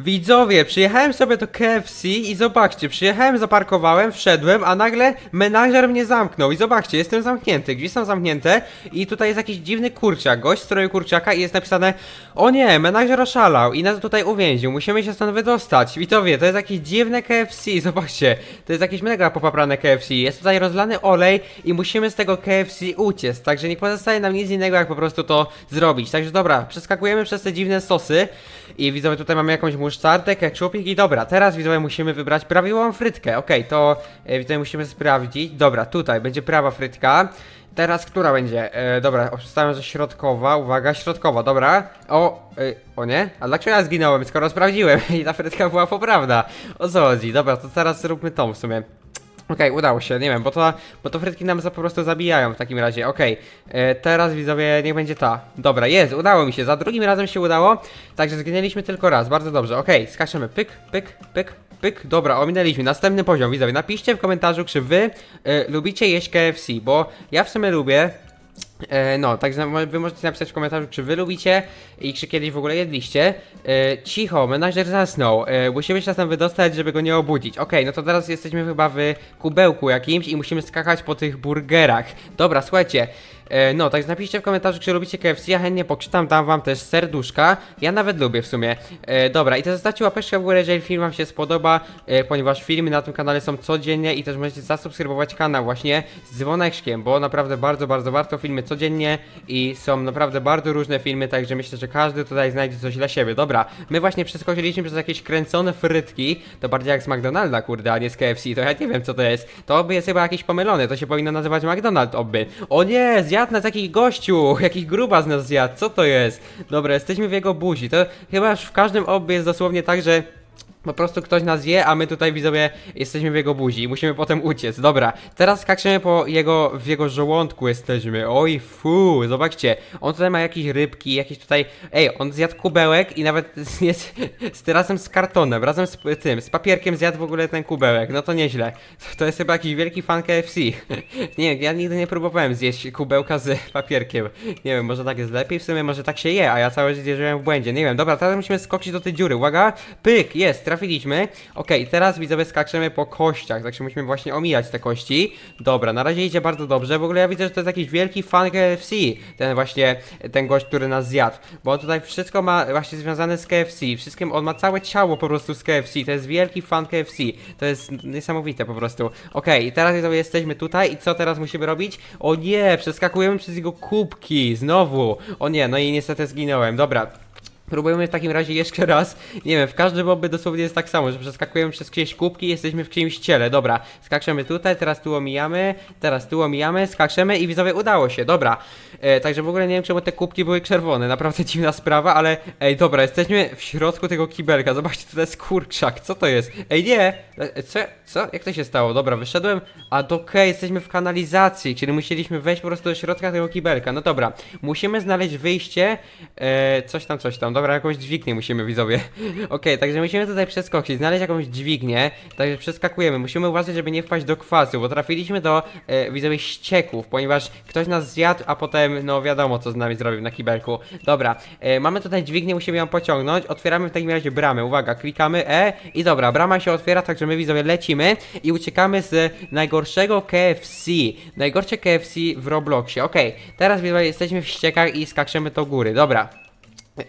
Widzowie, przyjechałem sobie do KFC i zobaczcie, przyjechałem, zaparkowałem, wszedłem, a nagle menażer mnie zamknął i zobaczcie, jestem zamknięty, drzwi są zamknięte i tutaj jest jakiś dziwny kurczak, gość w stroju kurczaka i jest napisane o nie, menażer oszalał i nas tutaj uwięził, musimy się stąd wydostać. Widzowie, to jest jakieś dziwne KFC, zobaczcie, to jest jakieś mega popaprane KFC, jest tutaj rozlany olej i musimy z tego KFC uciec, także nie pozostaje nam nic innego jak po prostu to zrobić. Także dobra, przeskakujemy przez te dziwne sosy i widzowie tutaj mamy jakąś musztardę, ketchupik i dobra, teraz widzowie musimy wybrać prawidłową frytkę. Okej, to e, widzowie musimy sprawdzić. Dobra, tutaj będzie prawa frytka. Teraz która będzie? E, dobra, obstawiam, że środkowa. Uwaga, środkowa, dobra. O, e, o nie? A dlaczego ja zginąłem, skoro sprawdziłem i ta frytka była poprawna? O co chodzi? Dobra, to teraz zróbmy tą w sumie. Okej, udało się, nie wiem, bo to, bo to frytki nam za po prostu zabijają w takim razie. Okej, e, teraz widzowie, niech będzie ta. Dobra, jest, udało mi się, za drugim razem się udało, także zginęliśmy tylko raz, bardzo dobrze. Okej, skaczemy, pyk, pyk, pyk, pyk. Dobra, ominęliśmy, następny poziom, widzowie. Napiszcie w komentarzu, czy wy e, lubicie jeść KFC, bo ja w sumie lubię. E, no, także wy możecie napisać w komentarzu, czy wy lubicie i czy kiedyś w ogóle jedliście. E, cicho, menażer zasnął. E, musimy się czasem wydostać, żeby go nie obudzić. Okej, no to teraz jesteśmy chyba w kubełku jakimś i musimy skakać po tych burgerach. Dobra, słuchajcie. E, no, także napiszcie w komentarzu, czy lubicie KFC, ja chętnie poczytam, dam wam też serduszka. Ja nawet lubię w sumie. E, dobra, i też zostawcie łapeczkę w górę, jeżeli film wam się spodoba, e, ponieważ filmy na tym kanale są codziennie i też możecie zasubskrybować kanał właśnie z dzwoneczkiem, bo naprawdę bardzo, bardzo warto filmy codziennie i są naprawdę bardzo różne filmy, także myślę, że każdy tutaj znajdzie coś dla siebie. Dobra, my właśnie przeskoczyliśmy przez jakieś kręcone frytki, to bardziej jak z McDonalda, kurde, a nie z KFC, to ja nie wiem co to jest. To oby jest chyba jakieś pomylone, to się powinno nazywać McDonald oby. O nie, zjadł nas jakiś gościu, jakiś gruba z nas zjadł, co to jest? Dobra, jesteśmy w jego buzi, to chyba już w każdym oby jest dosłownie tak, że po prostu ktoś nas je, a my tutaj widzowie jesteśmy w jego buzi i musimy potem uciec. Dobra, teraz skaczemy po jego, w jego żołądku jesteśmy. Oj, fu, zobaczcie. On tutaj ma jakieś rybki, jakieś tutaj... Ej, on zjadł kubełek i nawet jest z, razem z kartonem, razem z tym, z papierkiem zjadł w ogóle ten kubełek. No to nieźle. To jest chyba jakiś wielki fan KFC. nie ja nigdy nie próbowałem zjeść kubełka z papierkiem. Nie wiem, może tak jest lepiej, w sumie może tak się je, a ja całe życie żyłem w błędzie. Nie wiem, dobra, teraz musimy skoczyć do tej dziury. Uwaga, pyk, jest, trafiliśmy. Okej, teraz widzowie skaczemy po kościach, także musimy właśnie omijać te kości. Dobra, na razie idzie bardzo dobrze. W ogóle ja widzę, że to jest jakiś wielki fan KFC. Ten właśnie, ten gość, który nas zjadł. Bo tutaj wszystko ma właśnie związane z KFC. Wszystkim, on ma całe ciało po prostu z KFC. To jest wielki fan KFC. To jest niesamowite po prostu. Okej, teraz widzowie jesteśmy tutaj i co teraz musimy robić? O nie, przeskakujemy przez jego kubki, znowu. O nie, no i niestety zginąłem. Dobra. Próbujemy w takim razie jeszcze raz. Nie wiem, w każdym mobby dosłownie jest tak samo, że przeskakujemy przez czyjeś kubki jesteśmy w czyimś ciele. Dobra, skaczemy tutaj, teraz tu omijamy, teraz tu omijamy, skaczemy i widzowie udało się, dobra. E, także w ogóle nie wiem czemu te kubki były czerwone, naprawdę dziwna sprawa, ale ej, dobra, jesteśmy w środku tego kibelka, zobaczcie, to jest kurczak, co to jest? Ej, nie! E, co? Co? Jak to się stało? Dobra, wyszedłem, a to okej, jesteśmy w kanalizacji, czyli musieliśmy wejść po prostu do środka tego kibelka. No dobra, musimy znaleźć wyjście, e, coś tam, coś tam. Dobra, jakąś dźwignię musimy, widzowie. Okej, także musimy tutaj przeskoczyć, znaleźć jakąś dźwignię, także przeskakujemy. Musimy uważać, żeby nie wpaść do kwasu, bo trafiliśmy do, e, widzowie, ścieków, ponieważ ktoś nas zjadł, a potem, no wiadomo, co z nami zrobił na kibelku. Dobra, e, mamy tutaj dźwignię, musimy ją pociągnąć. Otwieramy w takim razie bramę. Uwaga, klikamy E i dobra, brama się otwiera, także my, widzowie, lecimy i uciekamy z najgorszego KFC. Najgorsze KFC w Robloxie. Okej, teraz, widzowie, jesteśmy w ściekach i skaczemy do góry. Dobra.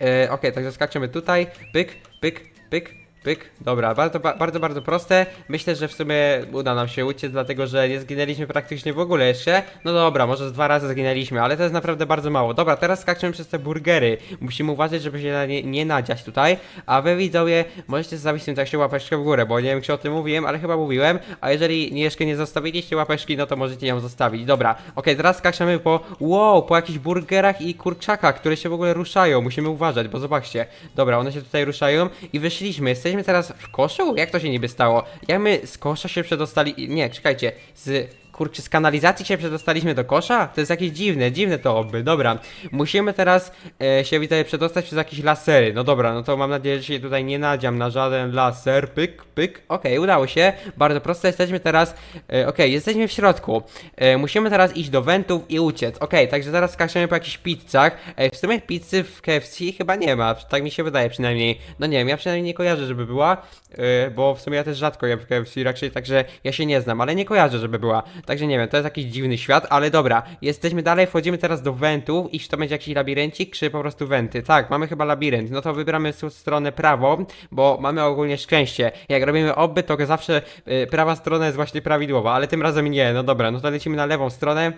E, Okej, także skaczemy tutaj, pyk, pyk, pyk, pyk. Dobra, bardzo, ba- bardzo, bardzo proste. Myślę, że w sumie uda nam się uciec, dlatego że nie zginęliśmy praktycznie w ogóle jeszcze. No dobra, może z dwa razy zginęliśmy, ale to jest naprawdę bardzo mało. Dobra, teraz skaczemy przez te burgery. Musimy uważać, żeby się na nie, nie nadziać tutaj. A wy widzowie, możecie zostawić tym czasie łapeczkę w górę, bo nie wiem czy o tym mówiłem, ale chyba mówiłem. A jeżeli jeszcze nie zostawiliście łapeczki, no to możecie ją zostawić. Dobra, okej, teraz skaczemy po, wow, po jakichś burgerach i kurczakach, które się w ogóle ruszają. Musimy uważać, bo zobaczcie. Dobra, one się tutaj ruszają i wyszliśmy. Jesteśmy teraz w koszu? Jak to się niby stało? Jak my z kosza się przedostali? Nie, czekajcie, z kurczę, z kanalizacji się przedostaliśmy do kosza? To jest jakieś dziwne, dziwne to oby. Dobra, musimy teraz e, się widzę przedostać przez jakieś lasery. No dobra, no to mam nadzieję, że się tutaj nie nadziam na żaden laser. Pyk, pyk. Okej, udało się. Bardzo prosto, jesteśmy teraz. E, Okej, jesteśmy w środku. E, musimy teraz iść do wentów i uciec. Okej, także zaraz skaczemy po jakichś pizzach. E, w sumie pizzy w KFC chyba nie ma, tak mi się wydaje przynajmniej. No nie wiem, ja przynajmniej nie kojarzę, żeby była, e, bo w sumie ja też rzadko jem w KFC raczej, także ja się nie znam, ale nie kojarzę, żeby była. Także nie wiem, to jest jakiś dziwny świat, ale dobra, jesteśmy dalej, wchodzimy teraz do wentów i czy to będzie jakiś labirencik, czy po prostu wenty? Tak, mamy chyba labirynt, no to wybieramy stronę prawą, bo mamy ogólnie szczęście. Jak robimy oby, to zawsze e, prawa strona jest właśnie prawidłowa, ale tym razem nie, no dobra, no to lecimy na lewą stronę.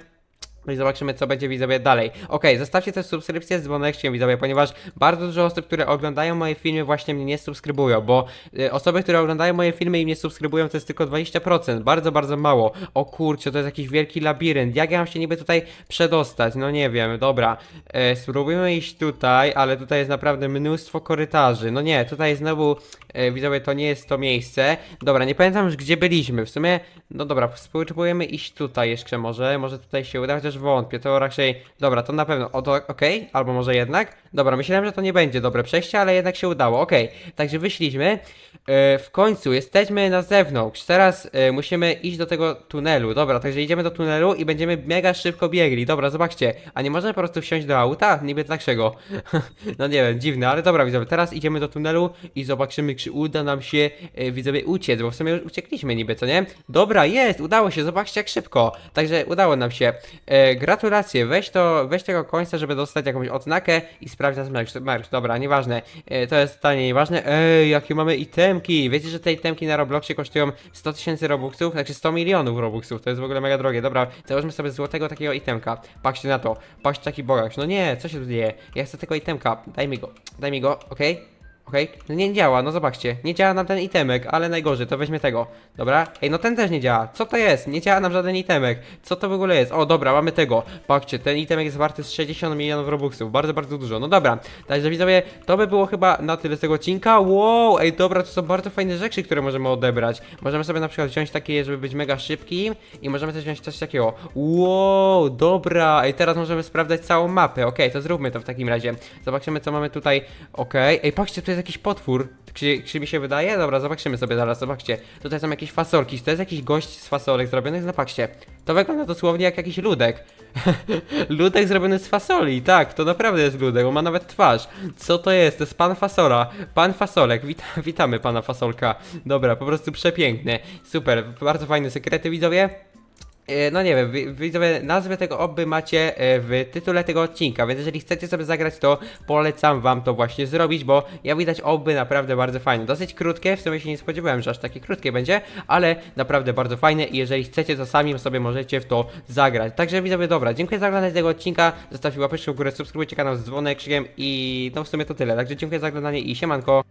No i zobaczymy, co będzie widzowie dalej. Okej, zostawcie też subskrypcję z dzwoneczkiem widzowie, ponieważ bardzo dużo osób, które oglądają moje filmy właśnie mnie nie subskrybują, bo y, osoby, które oglądają moje filmy i mnie subskrybują to jest tylko 20%, bardzo, bardzo mało. O kurczę, to jest jakiś wielki labirynt, jak ja mam się niby tutaj przedostać? No nie wiem, dobra. E, spróbujmy iść tutaj, ale tutaj jest naprawdę mnóstwo korytarzy. No nie, tutaj znowu, e, widzowie, to nie jest to miejsce. Dobra, nie pamiętam już gdzie byliśmy, w sumie, no dobra, spróbujemy iść tutaj jeszcze może, może tutaj się uda, chociaż wątpię, to raczej, dobra, to na pewno, o to, okej, albo może jednak, dobra, myślałem, że to nie będzie dobre przejście, ale jednak się udało, okej, także wyszliśmy, e, w końcu jesteśmy na zewnątrz, teraz e, musimy iść do tego tunelu, dobra, także idziemy do tunelu i będziemy mega szybko biegli, dobra, zobaczcie, a nie można po prostu wsiąść do auta? Niby dlaczego? no nie wiem, dziwne, ale dobra, widzowie, teraz idziemy do tunelu i zobaczymy, czy uda nam się, e, widzowie, uciec, bo w sumie już uciekliśmy niby, co nie? Dobra, jest, udało się, zobaczcie jak szybko, także udało nam się, gratulacje, weź to, weź tego końca, żeby dostać jakąś odznakę i sprawdź nas merch, merch. dobra, nieważne, e, to jest totalnie nieważne, ej, jakie mamy itemki, wiecie, że te itemki na Robloxie kosztują 100 tysięcy robuxów, znaczy 100 milionów robuxów, to jest w ogóle mega drogie, dobra, założmy sobie złotego takiego itemka, patrzcie na to, patrzcie taki bogacz, no nie, co się tu dzieje, ja chcę tego itemka, daj mi go, daj mi go, okej? Okej, no nie działa, no zobaczcie, nie działa nam ten itemek, ale najgorzej, to weźmy tego, dobra? Ej, no ten też nie działa, co to jest? Nie działa nam żaden itemek, co to w ogóle jest? O, dobra, mamy tego, patrzcie, ten itemek jest warty z 60 milionów robuxów, bardzo, bardzo dużo, no dobra, także widzowie, to by było chyba na tyle z tego odcinka, wow, ej, dobra, to są bardzo fajne rzeczy, które możemy odebrać, możemy sobie na przykład wziąć takie, żeby być mega szybki i możemy też wziąć coś takiego, wow, dobra, ej, teraz możemy sprawdzać całą mapę, okej, to zróbmy to w takim razie, zobaczymy co mamy tutaj, okej, ej, patrzcie, tu jest jakiś potwór, czy, czy mi się wydaje? Dobra, zobaczymy sobie zaraz, zobaczcie. Tutaj są jakieś fasolki, czy to jest jakiś gość z fasolek zrobionych? Zobaczcie. To wygląda dosłownie jak jakiś ludek. ludek zrobiony z fasoli, tak, to naprawdę jest ludek, on ma nawet twarz. Co to jest? To jest pan fasola. Pan fasolek, Wita witamy pana fasolka. Dobra, po prostu przepiękne. Super, bardzo fajne sekrety widzowie. E, No nie wiem, wi- widzowie, nazwę tego obby macie e, w tytule tego odcinka, więc jeżeli chcecie sobie zagrać, to polecam wam to właśnie zrobić, bo ja widać obby naprawdę bardzo fajne. Dosyć krótkie, w sumie się nie spodziewałem, że aż takie krótkie będzie, ale naprawdę bardzo fajne i jeżeli chcecie, to sami sobie możecie w to zagrać. Także widzowie, dobra, dziękuję za oglądanie tego odcinka, zostawcie łapeczkę w górę, subskrybujcie kanał z dzwoneczkiem i no w sumie to tyle. Także dziękuję za oglądanie i siemanko.